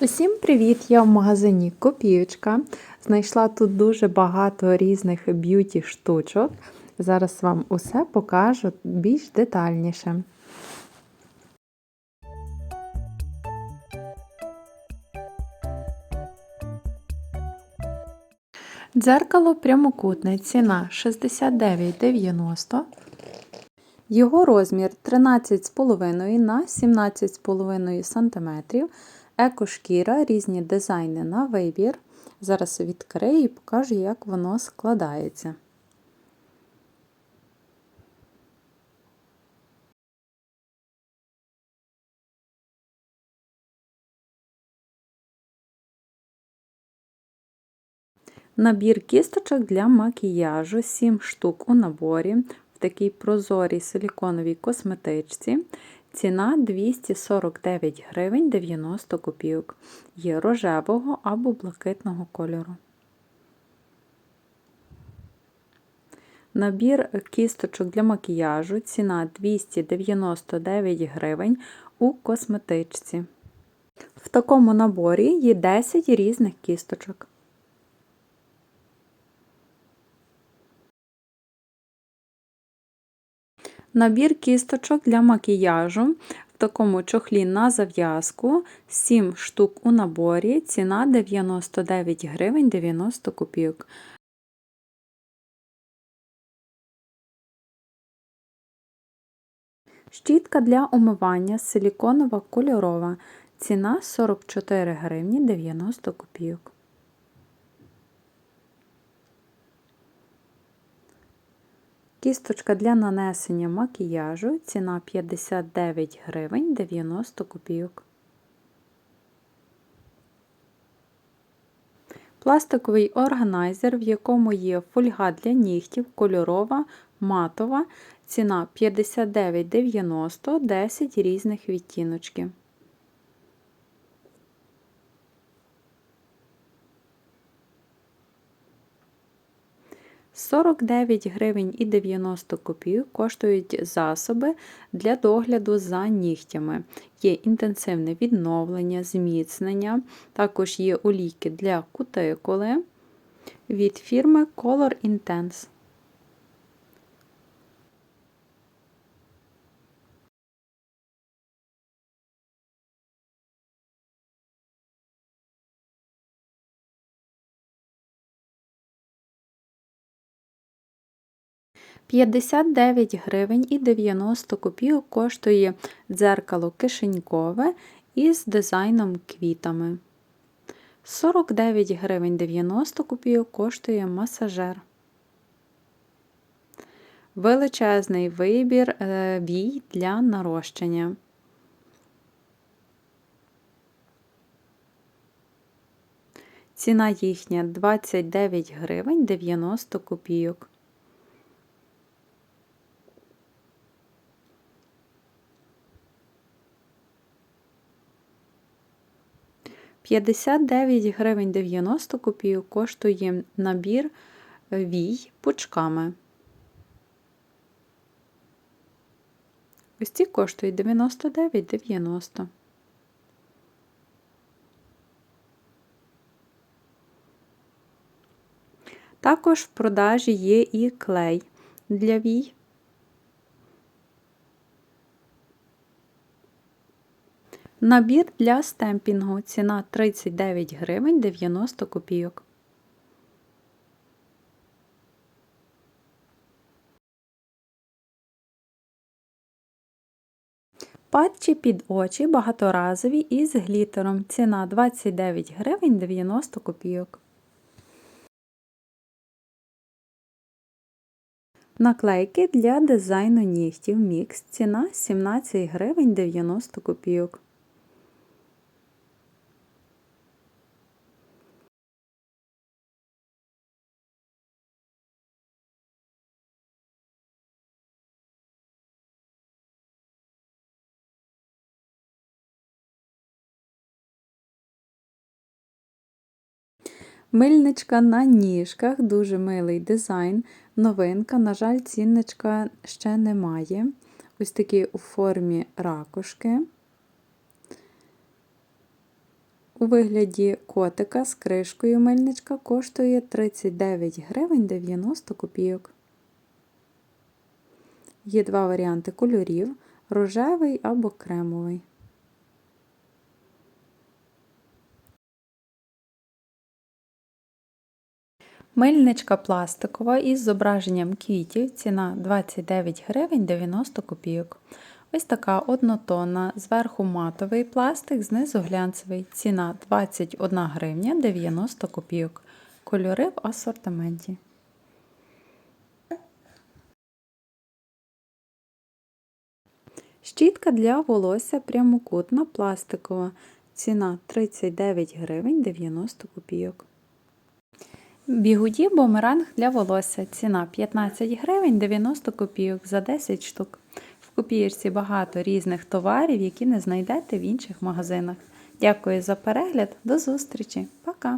Усім привіт! Я в магазині Копіючка. Знайшла тут дуже багато різних б'юті штучок. Зараз вам усе покажу більш детальніше. Дзеркало прямокутне, ціна 69,90. Його розмір 13,5 на 17,5 см. Екошкіра, різні дизайни на вибір. Зараз відкрию і покажу, як воно складається. Набір кісточок для макіяжу 7 штук у наборі в такій прозорій силіконовій косметичці. Ціна 249 гривень 90 копійок. Є рожевого або блакитного кольору. Набір кісточок для макіяжу. Ціна 299 гривень у косметичці. В такому наборі є 10 різних кісточок. Набір кісточок для макіяжу в такому чохлі на зав'язку, 7 штук у наборі, ціна 99 гривень 90 копійок. Щітка для умивання силіконова кольорова. Ціна 44 гривні 90 копійок. Кісточка для нанесення макіяжу. Ціна 59 гривень 90 копійок. Пластиковий органайзер, в якому є фольга для нігтів, кольорова, матова. Ціна 59,90 10 різних відтіночків. 49 гривень і 90 копійок коштують засоби для догляду за нігтями. Є інтенсивне відновлення, зміцнення, також є олійки для кутикули від фірми Color Intense. 59 гривень і 90 копійок коштує дзеркало кишенькове із дизайном квітами. 49 гривень 90 копійок коштує масажер. Величезний вибір е, вій для нарощення. Ціна їхня 29 гривень 90 копійок. 59 гривень 90 копійок коштує набір вій пучками. Ось ці коштують 99,90. Також в продажі є і клей для вій. Набір для стемпінгу. Ціна 39 гривень 90 копійок. Патчі під очі багаторазові із глітером. Ціна 29 гривень 90 копійок. Наклейки для дизайну нігтів мікс. Ціна 17 гривень 90 копійок. Мильничка на ніжках, дуже милий дизайн, новинка. На жаль, цінничка ще немає. Ось такі у формі ракушки. У вигляді котика з кришкою мильничка коштує 39 гривень 90 копійок. Є два варіанти кольорів рожевий або кремовий. Мильничка пластикова із зображенням квітів. Ціна 29 гривень 90 копійок. Ось така однотонна, зверху матовий пластик, знизу глянцевий. Ціна 21 гривня 90 копійок. Кольори в асортименті. Щітка для волосся прямокутна пластикова. Ціна 39 гривень 90 копійок. Бігуді бумеранг для волосся. Ціна 15 гривень 90 копійок за 10 штук. В копієчці багато різних товарів, які не знайдете в інших магазинах. Дякую за перегляд, до зустрічі! Пока!